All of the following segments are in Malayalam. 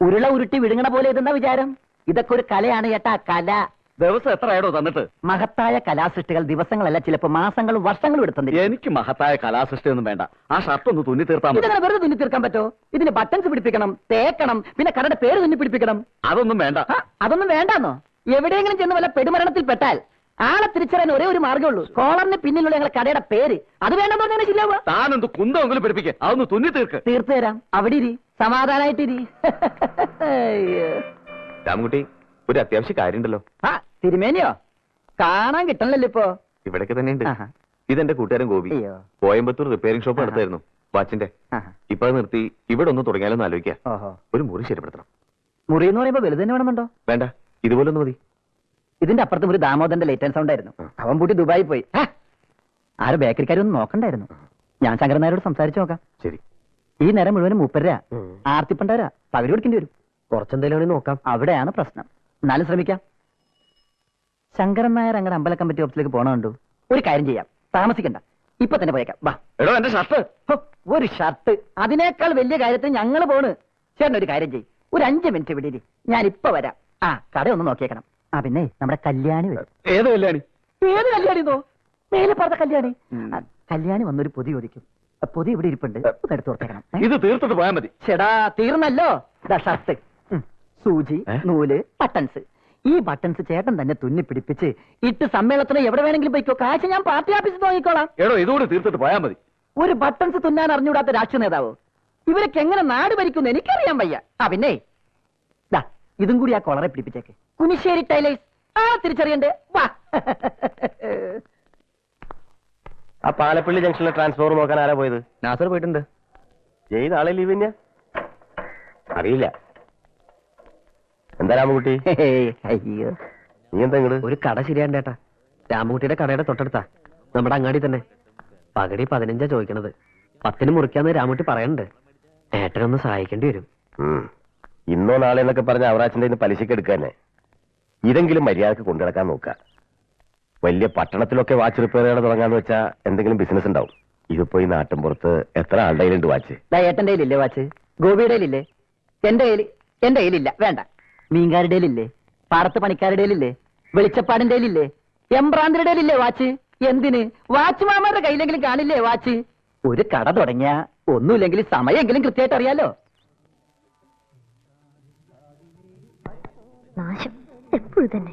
ഉരുള ഉരുട്ടി വിഴുങ്ങണ പോലെ ഇതെന്താ വിചാരം? ഇതൊക്കെ ഒരു കലയാണ് ചേട്ടാ കല. ദിവസം എത്രയാടോ തന്നിട്ട്? മഹത്തായ കലാസൃഷ്ടികൾ ദിവസങ്ങളല്ല ചിലപ്പോ മാസങ്ങളും വർഷങ്ങളും എടുത്തന്നിരിക്കും എനിക്ക് മഹത്തായ കലാസൃഷ്ടി ഒന്നും വേണ്ട. ആ ഷർട്ട് ഒന്ന് തുന്നി തീർത്താൽ മതി. ഇതങ്ങനെ വെറുതെ തുന്നി തീർക്കാൻ പറ്റോ? ഇതിന് ബട്ടൺസ് പിടിപ്പിക്കണം തേക്കണം പിന്നെ കടയുടെ പേര് തുന്നി പിടിപ്പിക്കണം. അതൊന്നും വേണ്ട. ആ, അതൊന്നും വേണ്ടാന്നോ? എവിടെയെങ്കിലും ചെന്ന് വല്ല പെടുമരണത്തിൽ പെട്ടാൽ ആളെ തിരിച്ചറിയാൻ ഒരേ ഒരു മാർഗമുള്ളൂ കോളറിന് പിന്നിലുള്ള ഞങ്ങളുടെ കടയുടെ പേര്. അത് വേണ്ടെന്ന് പറഞ്ഞാൽ ശരിയാവുക. താനെന്ത് കുന്തമെങ്കിലും പിടിപ്പിക്കുക അതൊന്ന് തുന്നി തീർക്ക്. തീർത്തു തരാം. അവിടെ ഇരി. സമാധാനായിട്ടിരി. രാമൻകുട്ടി ഒരു അത്യാവശ്യ കാര്യമുണ്ടല്ലോ. ആ തിരുമേനിയോ? കാണാൻ കിട്ടണല്ലോ ഇപ്പൊ. ഇവിടൊക്കെ തന്നെ ഉണ്ട്. ഇതെന്റെ കൂട്ടുകാരൻ ഗോപി. അയ്യോ. കോയമ്പത്തൂർ റിപ്പയറിംഗ് ഷോപ്പ് നടത്തായിരുന്നു. വാച്ചിന്റെ. ആഹാ. ഇപ്പൊ അത് നിർത്തി ഇവിടെ ഒന്ന് തുടങ്ങിയാലൊന്ന് ആലോചിക്കാം. ഓഹോ. ഒരു മുറി ശരിപ്പെടുത്തണം. മുറി എന്ന് പറയുമ്പോ വലുത് തന്നെ വേണമെന്നുണ്ടോ? വേണ്ട ഇതുപോലെ ഒന്ന് മതി. ഇതിന്റെ അപ്പുറത്ത് ഒരു ദാമോദരന്റെ ലേറ്റ് ആൻഡ് സൗണ്ട് ആയിരുന്നു. അവൻ പൂട്ടി ദുബായി പോയി. ഹാ! ആരും ബേക്കറിക്കാരൊന്നും നോക്കണ്ടായിരുന്നു. ഞാൻ ശങ്കരൻ നായരോട് സംസാരിച്ചു നോക്കാം. ശരി. ഈ നേരം മുഴുവനും മൂപ്പര ആർത്തിപ്പണ്ടാരാ. പകരി കൊടുക്കേണ്ടി വരും. കുറച്ചെന്തെങ്കിലും നോക്കാം. അവിടെയാണ് പ്രശ്നം. എന്നാലും ശ്രമിക്കാം. ശങ്കരൻ നായർ അങ്ങനെ അമ്പല കമ്മിറ്റി ഓഫീസിലേക്ക് പോണുണ്ടു ഒരു കാര്യം ചെയ്യാം. താമസിക്കണ്ട. ഇപ്പൊ തന്നെ പോയേക്കാം. വാ. എടോ എന്റെ ഷർട്ട്. ഒരു ഷർട്ട്. അതിനേക്കാൾ വലിയ കാര്യത്തിൽ ഞങ്ങൾ പോണ്. ചേട്ടൻ ഒരു കാര്യം ചെയ്യും. ഒരു അഞ്ച് മിനിറ്റ് ഇവിടെ. ഞാൻ ഇപ്പൊ വരാം. ആ കട ഒന്ന് നോക്കിയേക്കണം. ആ പിന്നെ നമ്മുടെ കല്യാണി ഏത് കല്യാണി? ഏത് കല്യാണി. മേലെ പറഞ്ഞ കല്യാണി. കല്യാണി വന്നൊരു പൊതി ആ, പൊതി ഇവിടെ ഇരിപ്പുണ്ട്. എടുത്തു കൊടുത്തേക്കണം ഇത് തീർത്തിട്ട് പോയാൽ മതി. ചേടാ തീർന്നല്ലോ. ഷർട്ട്. സൂചി നൂൽ ബട്ടൺസ്. ഈ ബട്ടൺസ് ചേട്ടൻ തന്നെ തുന്നി പിടിപ്പിച്ച് ഇട്ട് സമ്മേളനത്തിന് എവിടെ വേണമെങ്കിലും പോയിക്കോ. കാശ് ഞാൻ പാർട്ടി ഓഫീസിൽ നോക്കിക്കോളാം എടോ ഇതുകൂടി തീർത്തിട്ട് പോയാൽ മതി. ഒരു ബട്ടൺസ് തുന്നാൻ അറിഞ്ഞുകൂടാത്ത രാഷ്ട്രീയ നേതാവ്. ഇവരൊക്കെ എങ്ങനെ നാട് ഭരിക്കുന്നു എനിക്കറിയാൻ വയ്യ. ആ പിന്നെ? ദാ ഇതും കൂടി ആ കൊളറെ പിടിപ്പിച്ചേക്ക്. കുനിശ്ശേരി ടൈലേഴ്സ്. ആ തിരിച്ചറിയണ്ടേ? വാ. ആ പാലപ്പള്ളി ജംഗ്ഷനിലെ ട്രാൻസ്ഫോർ നോക്കാൻ ആരാ പോയത്? നാസർ പോയിട്ടുണ്ട്. ജയ് നാളെ ലീവ് തന്നെയാ അറിയില്ല. എന്താ രാമൻകുട്ടി? അയ്യോ. നീ എന്താ ഇങ്ങട്? ഒരു കട ശരിയാണ്ടേട്ടാ രാമൻകുട്ടിയുടെ കടയുടെ തൊട്ടടുത്താ. നമ്മുടെ അങ്ങാടി തന്നെ. പകടി പതിനഞ്ചാ ചോദിക്കണത്. പത്തിന് മുറിക്കാന്ന് രാമൻകുട്ടി പറയണ്ട്. ഏട്ടനൊന്ന് സഹായിക്കേണ്ടി വരും. ഇന്നോ നാളെ എന്നൊക്കെ പറഞ്ഞ അവറാച്ചന്റെ പലിശക്ക് എടുക്കാനെ. ഇതെങ്കിലും മര്യാദയ്ക്ക് കൊണ്ടുനടക്കാൻ നോക്ക. വലിയ പട്ടണത്തിലൊക്കെ വാച്ച് റിപ്പയർ ചെയ്യണം തുടങ്ങാന്ന് വെച്ചാ എന്തെങ്കിലും ബിസിനസ് ഉണ്ടാവും. ഇതിപ്പോ ഈ നാട്ടിൻപുറത്ത് എത്ര ആളുടെ കയ്യിലുണ്ട് വാച്ച്? ഏട്ടന്റെ കയ്യിലില്ലേ വാച്ച്? ഗോപിയുടെ കയ്യിലില്ലേ? എന്റെ കയ്യിൽ എന്റെ കയ്യിലില്ല വേണ്ട. മീൻകാരുടെ കയ്യിലില്ലേ? പാടത്ത് പണിക്കാരുടെ കയ്യിലില്ലേ? വെളിച്ചപ്പാടിന്റെ കയ്യിലില്ലേ? എംബ്രാന്തിരുടെ കയ്യിലില്ലേ വാച്ച്? എന്തിന്? വാച്ച് മാമാരുടെ കയ്യിലെങ്കിലും കാണില്ലേ വാച്ച്? ഒരു കട തുടങ്ങിയ ഒന്നുമില്ലെങ്കിൽ സമയമെങ്കിലും കൃത്യമായിട്ട് അറിയാലോ. നാശം എപ്പോഴും തന്നെ.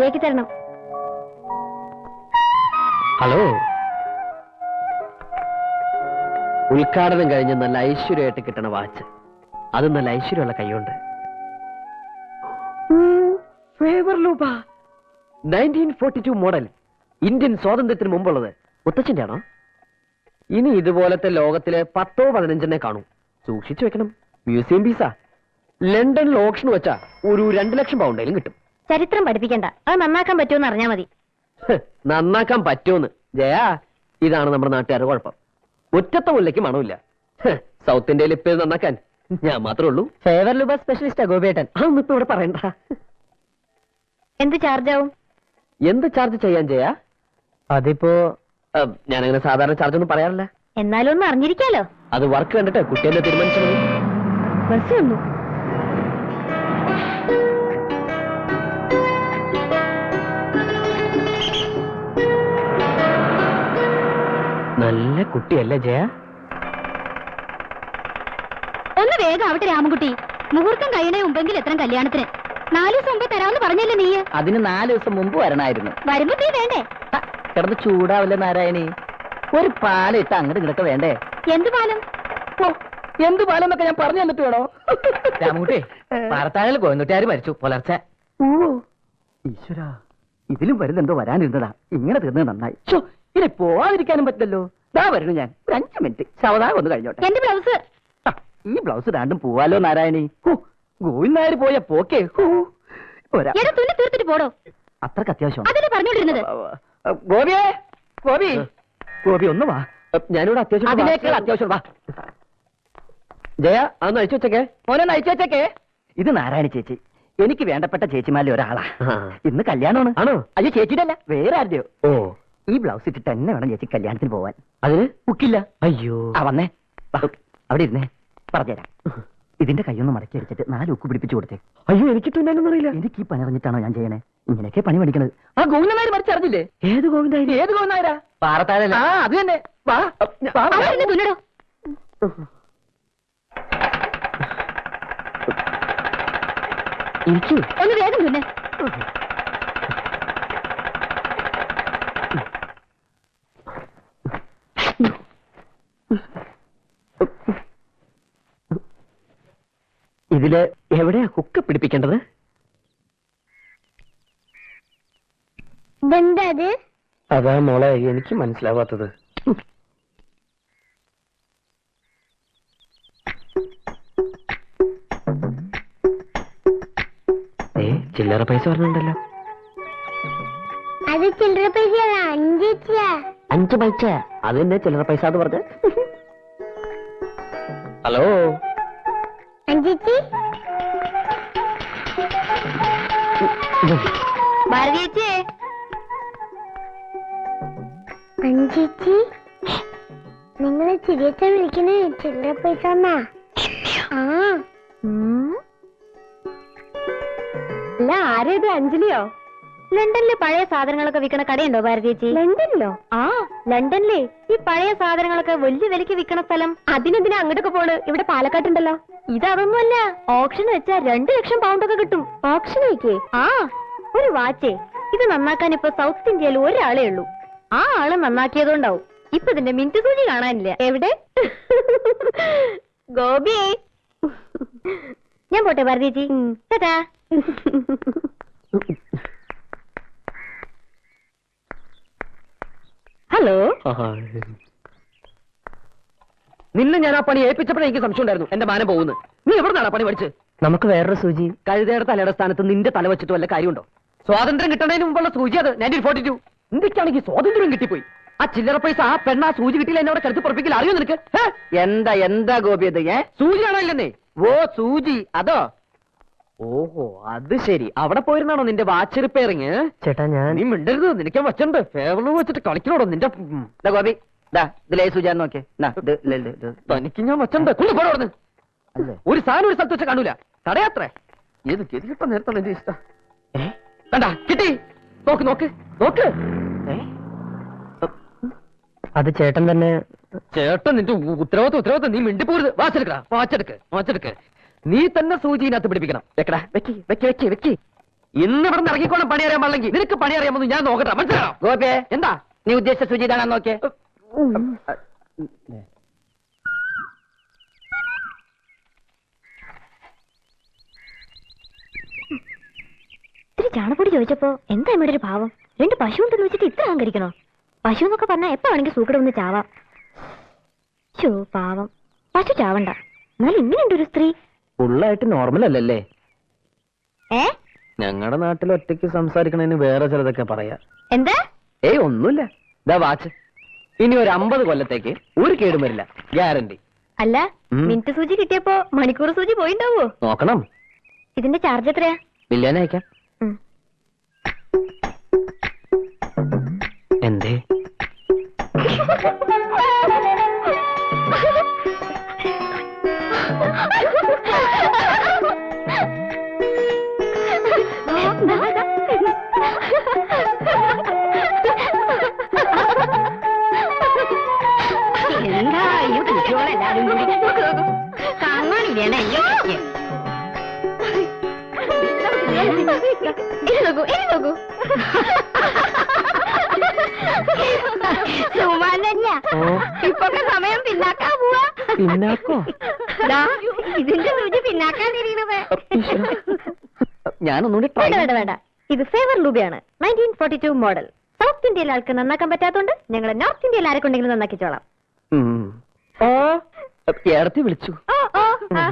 ശരിയാക്കി തരണം. ഹലോ. ഉദ്ഘാടനം കഴിഞ്ഞ് നല്ല ഐശ്വര്യമായിട്ട് കിട്ടണ വാച്ച്. അത് നല്ല ഐശ്വര്യമുള്ള കൈയുണ്ട്. Favre Leuba nineteen forty two model Indian സ്വാതന്ത്ര്യത്തിന് മുമ്പുള്ളത് മുത്തച്ഛന്റെ ആണോ? ഇനി ഇതുപോലത്തെ ലോകത്തിലെ പത്തോ പതിനഞ്ചെണ്ണെ കാണൂ. സൂക്ഷിച്ചു വെക്കണം. മ്യൂസിയം പീസാ. ലണ്ടനിൽ ഓപ്ഷൻ വെച്ചാ ഒരു രണ്ട് ലക്ഷം പൗണ്ടേലും കിട്ടും. ചരിത്രം പഠിപ്പിക്കണ്ട. അത് നന്നാക്കാൻ പറ്റുമെന്ന് അറിഞ്ഞാ മതി. നന്നാക്കാൻ പറ്റുമെന്ന്. ജയാ ഇതാണ് നമ്മുടെ നാട്ടുകാരുടെ കുഴപ്പം. ഒറ്റത്തെ മുല്ലയ്ക്ക് മണമില്ല. സൗത്ത് ഇന്ത്യയിൽ ഇപ്പൊ നന്നാക്കാൻ. ഞാൻ മാത്രമേ ഉള്ളൂ. ഫേവർ ലുബ സ്പെഷ്യലിസ്റ്റാ ഗോപിയേട്ടൻ. അതൊന്നും ഇപ്പൊ ഇവിടെ പറയണ്ട. എന്ത് ചാർജ് ആവും എന്ത് ചാർജ് ചെയ്യാൻ ജയാ? അതിപ്പോ ഞാൻ ഞാനങ്ങനെ സാധാരണ ചാർജ് ഒന്നും പറയാറില്ല. എന്നാലും ഒന്ന് അറിഞ്ഞിരിക്കാലോ. അത് വർക്ക് കണ്ടിട്ട് കുട്ടിയെ തീരുമാനിച്ചു ബസ് വന്നു. നല്ല കുട്ടിയല്ലേ ജയ? ഒന്ന് വേഗം ആവട്ടെ രാമൻകുട്ടി. മുഹൂർത്തം കഴിയണേ മുമ്പെങ്കിൽ എത്ര കല്യാണത്തിന്. നാല് ദിവസം മുമ്പ് തരാമെന്ന് പറഞ്ഞല്ലേ നീ അതിന് നാല് ദിവസം മുമ്പ് വരണായിരുന്നു. വരുമ്പോ നീ വേണ്ടേ? കിടന്ന് ചൂടാവില്ല നാരായണി? ഒരു പാലം ഇട്ട് അങ്ങോട്ട് കിടക്ക വേണ്ടേ? എന്ത് പാലം? എന്ത് പാലം എന്നൊക്കെ ഞാൻ പറഞ്ഞു തന്നിട്ട് വേണോ? രാമൻകുട്ടി പാറത്താഴിൽ കോയന്നുട്ടിയാര് മരിച്ചു പുലർച്ചെ. ഓ ഈശ്വരാ. ഇതിലും വരുന്നെന്തോ വരാനിരുന്നതാ. ഇങ്ങനെ തീർന്നത് നന്നായി. ഛോ, ഇനി പോവാതിരിക്കാനും പറ്റില്ലല്ലോ. ദാ വരുന്നു ഞാൻ. ഒരു അഞ്ചു മിനിറ്റ്. ശവതാ ഒന്ന് കഴിഞ്ഞോട്ടെ. എന്റെ ബ്ലൗസ്. ആ, ഈ ബ്ലൗസ് രണ്ടും പോവാലോ നാരായണി. ഹോ, ഗോവിന്ദ് നായർ പോയ പോക്കേ. ഹോ. പോരാ. എടാ തുന്നി തീർത്തിട്ട് പോടോ. അത്രയ്ക്ക് അത്യാവശ്യം അതല്ലേ പറഞ്ഞോണ്ടിരുന്നത് ഗോപിയേ ഗോപി. ഗോപി ഒന്ന് വാ. ഞാനിവിടെ അത്യാവശ്യം അതിനേക്കാൾ അത്യാവശ്യം വാ. ജയ അതൊന്ന് അയച്ചു വെച്ചേക്കേ. മോനെ നയിച്ചു വെച്ചേക്കേ. ഇത് നാരായണി ചേച്ചി. എനിക്ക് വേണ്ടപ്പെട്ട ചേച്ചിമാരിൽ ഒരാളാ. ഇന്ന് കല്യാണമാണ്. ആണോ? അയ്യോ ചേച്ചിയുടെ അല്ല. വേറെ ആരുടെയോ? ഓ. ഈ ബ്ലൗസ് ഇട്ടിട്ട് തന്നെ വേണം ചേച്ചി കല്യാണത്തിന് പോവാൻ. അതിന്? ബുക്കില്ല. അയ്യോ. ആ വന്നേ. അവിടെ ഇരുന്നേ. പറഞ്ഞുതരാം. ഇതിന്റെ കൈയൊന്ന് മടക്കി അടിച്ചിട്ട് നാല് ഉക്ക് പിടിപ്പിച്ചു കൊടുത്തേ. അയ്യോ എനിക്ക് തുന്നാനൊന്നും അറിയില്ല. എനിക്ക് ഈ പണി അറിഞ്ഞിട്ടാണോ ഞാൻ ചെയ്യണേ? ഇങ്ങനെയൊക്കെ പണി പഠിക്കണത് ആ ഗോവിന്ദനായർ മറിച്ചറിഞ്ഞില്ലേ ഏത് ഗോവിന്ദായി ഏത് ഗോവിന്ദനായരാ? പാറത്താഴല്ല ആ അത് തന്നെ. ഇരിക്കൂ. ഒന്ന് വേഗം തുന്നെ ഇതിൽ എവിടെയാ ഹുക്ക് പിടിപ്പിക്കേണ്ടത്? അതാ? മോളെ എനിക്ക് മനസ്സിലാവാത്തത്. ചില്ലറ പൈസ പറഞ്ഞുണ്ടല്ലോ അത് ചില്ലറ പൈസ അഞ്ച് പൈസ? അത് തന്നെ ചില്ലറ പൈസ എന്ന് പറഞ്ഞ. ഹലോ? അഞ്ചിച്ചി? ഭാരതീച്ചി. അഞ്ചിച്ചി നിങ്ങൾ ചിരിയച്ച വിളിക്കണേ. ചില്ലറ പൈസ എന്നാ? ആ അല്ല ആരേത് അഞ്ജലിയോ? ലണ്ടനിലെ പഴയ സാധനങ്ങളൊക്കെ വിൽക്കണ കടയുണ്ടോ ഭാരതീച്ചി? ലണ്ടനിലോ? ആ ലണ്ടനിലെ ഈ പഴയ സാധനങ്ങളൊക്കെ വലിയ വിലക്ക് വിൽക്കണ സ്ഥലം. അതിനെന്തിനാ അങ്ങോട്ടൊക്കെ പോണ്? ഇവിടെ പാലക്കാട്ടുണ്ടല്ലോ. ഇതൊന്നുമല്ല ഓപ്ഷൻ വെച്ചാ രണ്ടു ലക്ഷം പൗണ്ട് ഒക്കെ കിട്ടും. ഓപ്ഷൻ ആ ഒരു വാച്ചേ. ഇത് നന്നാക്കാൻ ഇപ്പൊ സൗത്ത് ഇന്ത്യയിൽ ഒരാളേ ഉള്ളൂ. ആ ആളെ നന്നാക്കിയതുകൊണ്ടാവും. ഇപ്പൊ ഇതിന്റെ മിനിറ്റ് സൂചി കാണാനില്ല. എവിടെ? ഗോപി. ഞാൻ പോട്ടെ ടാറ്റാ. ഹലോ? നിന്നെ ഞാൻ ആ പണി ഏൽപ്പിച്ചപ്പോഴേ എനിക്ക് സംശയം ഉണ്ടായിരുന്നു. എന്റെ മാനം പോകുന്നു. നീ എവിടെ നിന്നാണ് പണി പഠിച്ച്? നമുക്ക് വേറൊരു സൂചി. കഴുതയുടെ തലയുടെ സ്ഥാനത്ത് നിന്റെ തല വെച്ചിട്ട് വല്ല കാര്യമുണ്ടോ? സ്വാതന്ത്ര്യം കിട്ടുന്നതിന് മുമ്പുള്ള സൂചി അത്. നയന്റീൻ ഫോർട്ടി ടു ഇന്ത്യക്കാണെങ്കിൽ സ്വാതന്ത്ര്യം കിട്ടിപ്പോയി. ആ ചില്ലറ പൈസ ആ പെണ്ണ ആ സൂചി കിട്ടിയില്ല എന്നെ അവിടെ കരുത്ത് പുറപ്പിക്കില്ല അറിയോ നിനക്ക്? എന്താ എന്താ ഗോപി അത് ഏ? സൂചിയാണോ ഇല്ലെന്നേ? ഓ സൂചി. അതോ? ഓഹോ അത് ശരി. അവിടെ പോയിരുന്നാണോ നിന്റെ വാച്ച് റിപ്പയറിങ്? ചേട്ടാ ഞാൻ നീ മിണ്ടരുത്. നിനക്ക് വച്ചുണ്ട്. ഫേവറിൽ വെച്ചിട്ട് കളിക്കണോടോ നിന്റെ. ഗോപി. തനിക്ക് ഞാൻ വച്ചുണ്ട് കൊണ്ടുപോടോ അല്ലേ? ഒരു സാധനം ഒരു സ്ഥലത്ത് വെച്ച് കാണൂല. തടയാത്രേ. ഏത് ഗതി കിട്ടാൻ നേരത്തുള്ള എന്റെ ഇഷ്ടം? കണ്ട കിട്ടി. നോക്ക് നോക്ക് നോക്ക്. അത് ചേട്ടൻ തന്നെ ചേട്ടൻ നിന്റെ ഉത്തരവാദിത്വം ഉത്തരവാദിത്വം. നീ മിണ്ടിപ്പോരുത്. വാച്ചെടുക്കടാ വാച്ചെടുക്ക് വാച്ചെടുക്ക് നീ തന്നെ സൂചിനകത്ത് പിടിപ്പിക്കണം. വെക്കടാ. വെക്കി വെക്കി വെക്കി വെക്കി. ഇന്ന് ഇവിടെ ഇറങ്ങിക്കോണം പണി അറിയാൻ പാടില്ലെങ്കിൽ. നിനക്ക് പണി അറിയാമെന്ന് ഞാൻ നോക്കട്ടെ. മനസ്സിലാണോ ഗോപിയെ എന്താ? നീ ഉദ്ദേശിച്ച സൂചി ഇതാണെന്ന് നോക്കേ ഇത്തിരി ചാണപ്പൊടി ചോദിച്ചപ്പോ എന്താ ഇവിടെ ഒരു ഭാവം രണ്ട് പശു ഉണ്ടെന്ന് വെച്ചിട്ട് ഇത്ര അഹങ്കരിക്കണോ? പശു എന്നൊക്കെ പറഞ്ഞാൽ എപ്പോ വേണമെങ്കിൽ സൂക്കട ഒന്ന് ചാവാം. പാവം. പശു ചാവണ്ട. എന്നാലും ഇങ്ങനെയുണ്ട് ഒരു സ്ത്രീ. ഫുള്ളായിട്ട് നോർമൽ അല്ലല്ലേ? ഏ? ഞങ്ങളുടെ നാട്ടിൽ ഒറ്റയ്ക്ക് സംസാരിക്കണതിന് വേറെ ചിലതൊക്കെ പറയാ. എന്താ? ഏയ് ഒന്നുമില്ല. ഇതാ വാച്ച്. ഇനി ഒരു അമ്പത് കൊല്ലത്തേക്ക് ഒരു കേടും വരില്ല. ഗ്യാരണ്ടി അല്ല. മിനിറ്റ് സൂചി കിട്ടിയപ്പോ മണിക്കൂർ സൂചി പോയിണ്ടാവോ? നോക്കണം. ഇതിന്റെ ചാർജ് എത്രയാ? ബില്ലേനെ അയക്കാം. എന്തേ എന്താ? പിന്നാക്കോ? ഇതിന്റെ സൂചി പിന്നാക്കാൻ തിരിയണത് ഞാനൊന്നുകൂടി വേണ്ട വേണ്ട വേണ്ട. ഇത് Favre ലൂബിയാണ്. Nineteen forty two model south ഇന്ത്യയിൽ ആൾക്ക് നന്നാക്കാൻ പറ്റാത്തോണ്ട് ഞങ്ങൾ നോർത്ത് ഇന്ത്യയിൽ ആരെ കൊണ്ടെങ്കിലും നന്നാക്കിച്ചോളാം ഓ ഏടത്തി വിളിച്ചു. ഓ ഓ. ആ.